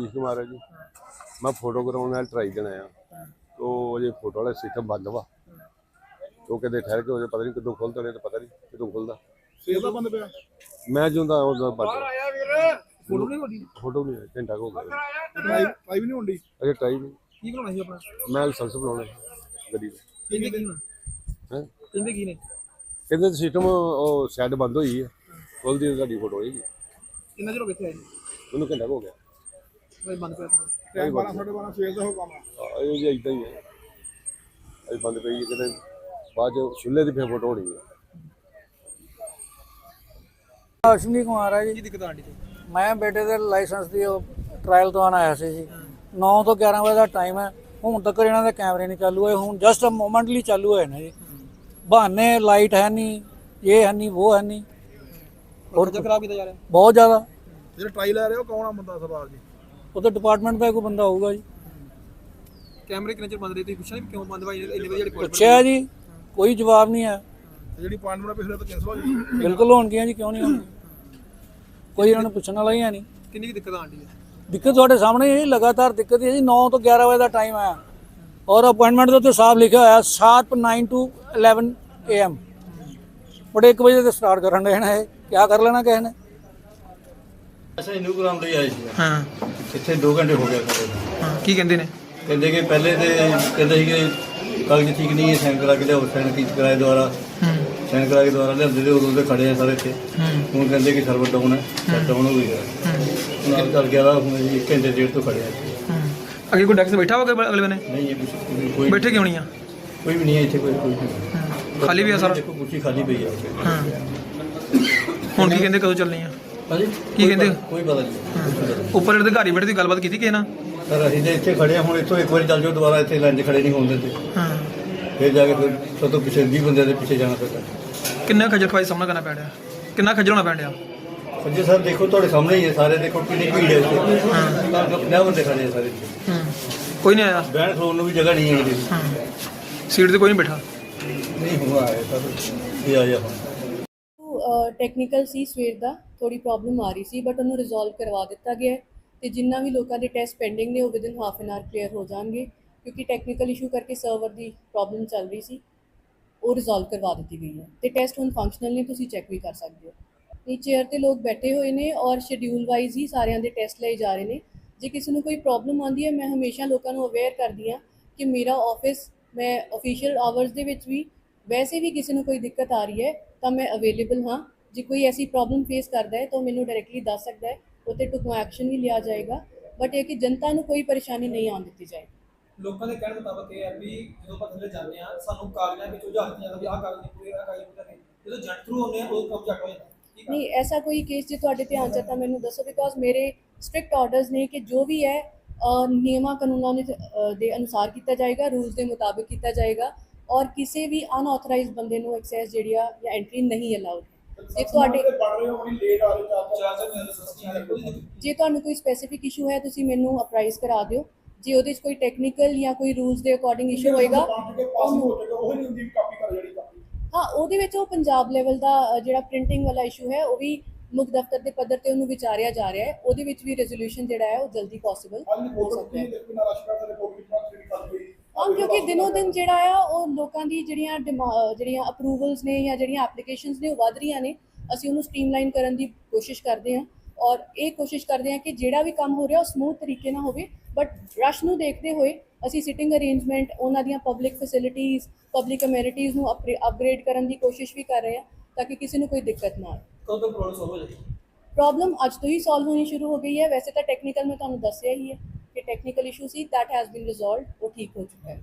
ਸਤੀਸ਼ ਕੁਮਾਰ ਹੈ ਜੀ। ਮੈਂ ਫੋਟੋ ਕਰਾਉਣ ਨਾਲ ਟਰਾਈ ਦੇਣਾ ਆ ਤੋ ਇਹ ਫੋਟੋ ਵਾਲਾ ਸਿਸਟਮ ਬੰਦ ਵਾ। ਤੋ ਕਿਤੇ ਠਹਿਰ ਕੇ ਉਹਦੇ ਪਤਾ ਨਹੀਂ ਕਦੋਂ ਖੁੱਲਦਾ ਨੇ ਤਾਂ ਪਤਾ ਨਹੀਂ ਕਦੋਂ ਖੁੱਲਦਾ। ਸੇਲ ਦਾ ਬੰਦ ਪਿਆ। ਮੈਂ ਜਿਉਂਦਾ ਉਹਦਾ ਬੰਦ ਫੋਟੋ ਨਹੀਂ ਹੋਣੀ ਫੋਟੋ ਨਹੀਂ ਆਇਆ, ਘੰਟਾ ਕੁ ਹੋ ਗਿਆ। ਟਰਾਈ ਟਰਾਈ ਵੀ ਨਹੀਂ ਹੁੰਦੀ। ਅਜੇ ਟਰਾਈ ਨਹੀਂ। ਕੀ ਬਣਾਉਣਾ ਸੀ ਆਪਣਾ? ਮੈਂ ਲਾਇਸੈਂਸ ਬਣਾਉਣਾ ਗੱਡੀ ਦਾ। ਕਹਿੰਦੇ ਕੀ ਹੈਂ? ਕਹਿੰਦੇ ਕੀ ਨੇ? ਕਹਿੰਦੇ ਸਿਸਟਮ ਉਹ ਸਾਈਡ ਬੰਦ ਹੋਈ ਹੈ ਖੁੱਲਦੀ ਤਾਂ ਤੁਹਾਡੀ ਫੋਟੋ ਹੋਏਗੀ। ਕਿੰਨਾ ਚਿਰ ਹੋ ਗਿਆ ਇੱਥੇ ਆਏ ਘੰਟਾ ਹੋ ਗਿਆ। ਨੂੰ ਬੰਦ ਪਿਆ ਟਾਈਮ 12 ਸਾਢੇ 12 ਸੇਲ ਦਾ ਹੋ ਕੰਮ ਆ। ਆ, ਇਹ ਜੀ ਇਦਾਂ ਹੀ ਹੈ। ਅਜੇ ਬੰਦ ਪਈ ਹੈ ਕਿਤੇ ਬਾਅਦ ਚ ਛੁੱਲੇ ਦੀ ਫਿਰ ਫੋਟੋ ਹੋਣੀ ਹੈ। ਅਸ਼ਵਨੀ ਕੁਮਾਰ ਹੈ ਜੀ। ਕੀ ਦਿੱਕਤ ਆਂਟੀ ਤੇ ਮੈਂ ਬੇਟੇ ਦੇ ਲਾਇਸੈਂਸ ਦੀ ਉਹ ਟ੍ਰਾਇਲ ਤੋਂ ਆਇਆ ਸੀ ਜੀ। 9 ਤੋਂ 11 ਵਜੇ ਦਾ ਟਾਈਮ ਹੈ। ਹੁਣ ਤੱਕ ਇਹਨਾਂ ਦੇ ਕੈਮਰੇ ਨਹੀਂ ਚਾਲੂ ਹੋਏ। ਹੁਣ ਜਸਟ ਮੋਮੈਂਟਲੀ ਚਾਲੂ ਹੋਏ ਨੇ ਜੀ। ਬਹਾਨੇ ਲਾਈਟ ਹੈ ਨਹੀਂ ਇਹ ਹੈ ਨਹੀਂ ਉਹ ਹੈ ਨਹੀਂ ਹੋਰ ਖਰਾਬ ਕੀਤਾ ਜਾ ਰਿਹਾ? ਬਹੁਤ ਜ਼ਿਆਦਾ। ਜਿਹੜਾ ਟਰਾਈ ਲੈ ਰਹੇ ਹੋ ਕੌਣ ਆ ਬੰਦਾ ਸਰਦਾਰ ਜੀ? ਉਹਦੇ ਡਿਪਾਰਟਮੈਂਟ ਦਾ ਕੋਈ ਬੰਦਾ ਹੋਊਗਾ ਜੀ। ਕੈਮਰੇ ਕਿੰਨੇ ਚਿਰ ਬੰਦ ਰਹੇ? ਤੁਸੀਂ ਪੁੱਛਿਆ ਨਹੀਂ ਕਿਉਂ ਬੰਦ ਭਾਈ? ਇੰਨੇ ਵਜੇ ਜਿਹੜੇ ਪੁੱਛਿਆ ਜੀ ਕੋਈ ਜਵਾਬ ਨਹੀਂ ਹੈ। ਜਿਹੜੀ ਅਪਾਇੰਟਮੈਂਟ ਪਿਛਲੇ ਤੋਂ ਕੈਨਸਲ ਹੋ ਗਈ ਬਿਲਕੁਲ ਹੋਣਗੀਆਂ ਜੀ ਕਿਉਂ ਨਹੀਂ ਹੋਣਗੀਆਂ ਕੋਈ ਇਹਨਾਂ ਨੂੰ ਪੁੱਛਣ ਵਾਲਾ ਹੀ ਹੈ ਨਹੀਂ। ਕਿੰਨੀ ਕੀ ਦਿੱਕਤ ਆਂਟੀ ਦਿੱਕਤ ਤੁਹਾਡੇ ਸਾਹਮਣੇ ਹੀ ਹੈ, ਲਗਾਤਾਰ ਦਿੱਕਤ ਹੀ ਹੈ ਜੀ 9 ਤੋਂ 11 ਵਜੇ ਦਾ ਟਾਈਮ ਹੈ। ਔਰ ਅਪਾਇੰਟਮੈਂਟ ਦੇ ਉੱਤੇ ਸਾਫ਼ ਲਿਖਿਆ ਹੋਇਆ ਸ਼ਾਰਪ 9 ਟੂ 11 ਏਐਮ ਬੜੇ 1 ਵਜੇ ਤੇ ਸਟਾਰਟ ਕਰਨ ਦੇ ਨੇ ਇਹ। ਕੀ ਕਰ ਲੈਣਾ ਕਿਸੇ ਨੇ? ਅੱਛਾ ਇਹਨੂੰ ਕਰਾਉਣ ਲਈ ਆਏ ਸੀ। ਹਾਂ। ਇੱਥੇ 2 ਘੰਟੇ ਹੋ ਗਏ ਖੜੇ ਨੂੰ। ਹਾਂ ਕੀ ਕਹਿੰਦੇ ਨੇ? ਕਹਿੰਦੇ ਕਿ ਪਹਿਲੇ ਤੇ ਕਹਿੰਦੇ ਸੀ ਕਿ ਕਾਗਜ਼ ਠੀਕ ਨਹੀਂ ਹੈ ਸਾਈਨ ਕਰਾ ਕੇ ਲਿਆਓ ਸਾਈਨ ਕੀ ਕਰਾਏ ਦੁਆਰਾ ਹੂੰ। ਸਾਈਨ ਕਰਾ ਕੇ ਦੁਆਰਾ ਲਿਆਉਂਦੇ ਤੇ ਉਦੋਂ ਤੇ ਖੜੇ ਆ ਸਾਰੇ ਇੱਥੇ। ਹੂੰ। ਹੁਣ ਕਹਿੰਦੇ ਕਿ ਸਰਵਰ ਡਾਊਨ ਹੈ ਡਾਊਨ ਹੋ ਗਿਆ। ਹੁਣ ਚੱਲ ਗਿਆ ਹੁਣ ਜੀ ਇੱਕ ਘੰਟੇ ਡੇਢ ਤੋਂ ਖੜੇ ਆ। ਇੱਥੇ। ਹੂੰ। ਅੱਗੇ ਕੋਈ ਡੈਕਸ ਬੈਠਾ ਹੋਗਾ ਅਗਲੇ ਬਨੇ? ਨਹੀਂ ਇਹ ਕੁਛ- ਕੋਈ ਬੈਠੇ ਕਿਉਂ ਨਹੀਂ ਆ? ਕੋਈ ਵੀ ਨਹੀਂ ਹੈ ਇੱਥੇ ਕੋਈ ਕੋਈ ਨਹੀਂ। ਖਾਲੀ ਵੀ ਆ ਸਾਰਾ? ਦੇਖੋ ਕੁਰਸੀ ਖਾਲੀ ਪਈ ਹੈ ਹਾਂ। ਹੁਣ ਕੀ ਕਹਿੰਦੇ ਕਦੋਂ ਚੱਲਣੀ ਆ? ਹਾਂਜੀ? ਕੀ ਕਹਿੰਦੇ? ਕੋਈ ਪਤਾ ਨਹੀਂ। ਉੱਪਰ ਜਿਹੜੇ ਅਧਿਕਾਰੀ ਬੈਠੇ ਦੀ ਗੱਲਬਾਤ ਕੀਤੀ ਕਿਸੇ ਨਾਲ ਸਰ ਅਸੀਂ ਤੇ ਇੱਥੇ ਖੜੇ ਆ ਹੁਣ ਇੱਥੋਂ ਇੱਕ ਵਾਰੀ ਚੱਲ ਜਾਓ ਦੁਬਾਰਾ ਇੱਥੇ ਲਾਈਨ 'ਚ ਖੜੇ ਨਹੀਂ ਹੋਣ ਦਿੰਦੇ। ਹਾਂ। ਫਿਰ ਜਾ ਕੇ ਫਿਰ ਸਭ ਤੋਂ ਪਿੱਛੇ 20 ਬੰਦਿਆਂ ਦੇ ਪਿੱਛੇ ਜਾਣਾ ਪੈਂਦਾ। ਕਿੰਨਾ ਖੱਜਲ ਖਵਾਈ ਸਾਹਮਣਾ ਕਰਨਾ ਪੈ ਰਿਹਾ? ਕਿੰਨਾ ਖੱਜਲ ਹੋਣਾ ਪੈ ਰਿਹਾ? ਸੱਜੇ ਸਰ ਦੇਖੋ ਤੁਹਾਡੇ ਸਾਹਮਣੇ ਹੀ ਹੈ ਸਾਰੇ ਦੇਖੋ ਕਿੰਨੀ ਭੀੜ ਹੈ ਇੱਥੇ। ਤਾਂ 50 ਬੰਦੇ ਖੜੇ ਆ ਸਾਰੇ। ਇੱਥੇ। ਹੂੰ। ਕੋਈ ਨਹੀਂ ਆਇਆ? ਬਹਿਣ ਖਲੋਣ ਨੂੰ ਵੀ ਜਗ੍ਹਾ ਨਹੀਂ ਹੈ ਇਹਦੇ ਵਿੱਚ। ਹਾਂ। ਸੀਟ ਤੇ ਕੋਈ ਨਹੀਂ ਬੈਠਾ? ਨਹੀਂ ਸਰ। ਇਹ ਆਇਆ ਹੁਣ। ਟੈਕਨੀਕਲ ਸੀ, ਸਵੇਰ ਦਾ ਥੋੜੀ ਪ੍ਰੋਬਲਮ ਆ ਰਹੀ ਸੀ ਬਟ ਉਹਨੂੰ ਰਿਜ਼ੋਲਵ ਕਰਵਾ ਦਿੱਤਾ ਗਿਆ ਹੈ ਤੇ ਜਿੰਨਾ ਵੀ ਲੋਕਾਂ ਦੇ ਟੈਸਟ ਪੈਂਡਿੰਗ ਨੇ, ਉਹ within half an hour clear ਹੋ ਜਾਣਗੇ, ਕਿਉਂਕਿ ਟੈਕਨੀਕਲ ਇਸ਼ੂ ਕਰਕੇ ਸਰਵਰ ਦੀ ਪ੍ਰੋਬਲਮ ਚੱਲ ਰਹੀ ਸੀ, ਉਹ ਰਿਜ਼ੋਲਵ ਕਰਵਾ ਦਿੱਤੀ ਗਈ ਹੈ ਤੇ ਟੈਸਟ ਹੁਣ ਫੰਕਸ਼ਨਲ ਨੇ, ਤੁਸੀਂ ਚੈੱਕ ਵੀ ਕਰ ਸਕਦੇ ਹੋ। ਇਹ ਚੇਅਰ ਤੇ ਲੋਕ ਬੈਠੇ ਹੋਏ ਨੇ ਔਰ ਸ਼ਡਿਊਲ ਵਾਈਜ਼ ਹੀ ਸਾਰਿਆਂ ਦੇ ਟੈਸਟ ਲਏ ਜਾ ਰਹੇ ਨੇ। ਜੇ ਕਿਸੇ ਨੂੰ ਕੋਈ ਪ੍ਰੋਬਲਮ ਆਉਂਦੀ ਹੈ, ਮੈਂ ਹਮੇਸ਼ਾ ਲੋਕਾਂ ਨੂੰ ਅਵੇਅਰ ਕਰਦੀ ਹਾਂ ਕਿ ਮੇਰਾ ਆਫਿਸ ਮੈਂ ਅਫੀਸ਼ੀਅਲ ਆਵਰਸ ਦੇ ਵਿੱਚ ਵੀ ਵੈਸੇ ਵੀ ਕਿਸੇ ਨੂੰ ਕੋਈ ਦਿੱਕਤ ਆ ਰਹੀ ਹੈ ਤਾਂ ਮੈਂ ਅਵੇਲੇਬਲ ਹਾਂ। ਜੇ ਕੋਈ ਐਸੀ ਪ੍ਰੋਬਲਮ ਫੇਸ ਕਰਦਾ ਹੈ ਤਾਂ ਉਹ ਮੈਨੂੰ ਡਾਇਰੈਕਟਲੀ ਦੱਸ ਸਕਦਾ ਹੈ। ਉੱਤੇ ਟੁਕਮਾ ਐਕਸ਼ਨ ਵੀ ਲਿਆ ਜਾਏਗਾ। ਬਟ ਇਹ ਕਿ ਜਨਤਾ ਨੂੰ ਕੋਈ ਪਰੇਸ਼ਾਨੀ ਨਹੀਂ ਆਉਣ ਦਿੱਤੀ ਜਾਏਗੀ ਲੋਕਾਂ ਦੇ ਕਹਿਣ ਮੁਤਾਬਕ ਇਹ ਹੈ ਵੀ ਜਦੋਂ ਆਪਾਂ ਥੱਲੇ ਜਾਂਦੇ ਆ ਸਾਨੂੰ ਕਾਗਜ਼ਾਂ ਵਿੱਚ ਦਿੱਤਾ ਜਾਂਦਾ ਵੀ ਆਹ ਕਾਗਜ਼ ਨਹੀਂ ਪੂਰੇ ਆਹ ਕਾਗਜ਼ ਪੂਰੇ। ਨਹੀਂ ਜਦੋਂ ਜੰਟ ਥਰੂ ਹੁੰਦੇ ਆ ਉਦੋਂ ਕੰਮ ਜੱਟ ਹੋ ਜਾਂਦਾ ਆ? ਨਹੀਂ ਐਸਾ ਕੋਈ ਕੇਸ ਜੇ ਤੁਹਾਡੇ ਧਿਆਨ ਚ ਤਾਂ ਮੈਨੂੰ ਦੱਸੋ ਬਿਕੋਜ਼ ਮੇਰੇ ਸਟ੍ਰਿਕਟ ਆਰਡਰਸ ਨੇ ਕਿ ਜੋ ਵੀ ਹੈ ਨਿਯਮਾਂ ਕਾਨੂੰਨਾਂ ਦੇ ਅਨੁਸਾਰ ਕੀਤਾ ਜਾਏਗਾ ਰੂਲਸ ਦੇ ਮੁਤਾਬਿਕ ਕੀਤਾ ਜਾਏਗਾ। ਔਰ ਕਿਸੇ ਵੀ ਅਨਆਥੋਰਾਈਜ਼ਡ ਬੰਦੇ ਨੂੰ ਐਕਸੈਸ ਜਿਹੜੀ ਆ ਜਾਂ ਐਂਟਰੀ ਨਹੀਂ ਅਲਾਉਡ ਜੇ ਤੁਹਾਡੇ ਜੇ ਤੁਹਾਨੂੰ ਕੋਈ ਸਪੈਸੀਫਿਕ ਇਸ਼ੂ ਹੈ ਤੁਸੀਂ ਮੈਨੂੰ ਅਪਰਾਈਜ਼ ਕਰਾ ਦਿਓ। ਜੇ ਉਹਦੇ 'ਚ ਕੋਈ ਟੈਕਨੀਕਲ ਜਾਂ ਕੋਈ ਰੂਲਸ ਦੇ ਅਕੋਰਡਿੰਗ ਇਸ਼ੂ ਹੋਏਗਾ ਹਾਂ ਉਹਦੇ ਵਿੱਚ ਉਹ ਪੰਜਾਬ ਲੈਵਲ ਦਾ ਜਿਹੜਾ ਪ੍ਰਿੰਟਿੰਗ ਵਾਲਾ ਇਸ਼ੂ ਹੈ ਉਹ ਵੀ ਮੁੱਖ ਦਫ਼ਤਰ ਦੇ ਪੱਧਰ ਤੇ ਉਹਨੂੰ ਵਿਚਾਰਿਆ ਜਾ ਰਿਹਾ ਹੈ। ਉਹਦੇ ਵਿੱਚ ਵੀ ਰੈਜ਼ੋਲੂਸ਼ਨ ਜਿਹੜਾ ਹੈ ਉਹ ਜਲਦੀ ਪੋਸੀਬਲ ਹੋ ਸਕਦਾ ਹੈ। ਕਿਉਂਕਿ ਦਿਨੋ ਦਿਨ ਜਿਹੜਾ ਆ ਉਹ ਲੋਕਾਂ ਦੀ ਜਿਹੜੀਆਂ ਡਿਮਾ- ਜਿਹੜੀਆਂ ਅਪਰੂਵਲਸ ਨੇ ਜਾਂ ਜਿਹੜੀਆਂ ਐਪਲੀਕੇਸ਼ਨਸ ਨੇ ਉਹ ਵਧ ਰਹੀਆਂ ਨੇ। ਅਸੀਂ ਉਹਨੂੰ ਸਟ੍ਰੀਮਲਾਈਨ ਕਰਨ ਦੀ ਕੋਸ਼ਿਸ਼ ਕਰਦੇ ਹਾਂ ਔਰ ਇਹ ਕੋਸ਼ਿਸ਼ ਕਰਦੇ ਹਾਂ ਕਿ ਜਿਹੜਾ ਵੀ ਕੰਮ ਹੋ ਰਿਹਾ ਉਹ ਸਮੂਥ ਤਰੀਕੇ ਨਾਲ ਹੋਵੇ। ਬਟ ਰਸ਼ ਨੂੰ ਦੇਖਦੇ ਹੋਏ ਅਸੀਂ ਸਿਟਿੰਗ ਅਰੇਂਜਮੈਂਟ ਉਹਨਾਂ ਦੀਆਂ ਪਬਲਿਕ ਫੈਸਿਲਿਟੀਜ਼ ਪਬਲਿਕ ਅਮੈਨਿਟੀਜ਼ ਨੂੰ ਅਪਗ੍ਰੇਡ ਕਰਨ ਦੀ ਕੋਸ਼ਿਸ਼ ਵੀ ਕਰ ਰਹੇ ਹਾਂ ਤਾਂ ਕਿ ਕਿਸੇ ਨੂੰ ਕੋਈ ਦਿੱਕਤ ਨਾ ਆਏ ਕਦੋਂ ਤੱਕ ਪ੍ਰੋਬਲਮ ਸੋਲਵ ਹੋ ਜਾਏਗੀ? ਪ੍ਰੋਬਲਮ ਅੱਜ ਤੋਂ ਹੀ ਸੋਲਵ ਹੋਣੀ ਸ਼ੁਰੂ ਹੋ ਗਈ ਹੈ। ਵੈਸੇ ਤਾਂ ਟੈਕਨੀਕਲ ਮੈਂ ਤੁਹਾਨੂੰ ਦੱਸਿਆ ਹੀ ਹੈ। ਕਿ ਟੈਕਨੀਕਲ ਇਸ਼ੂ ਸੀ that has been resolved ਉਹ ਠੀਕ ਹੋ ਚੁੱਕਾ ਹੈ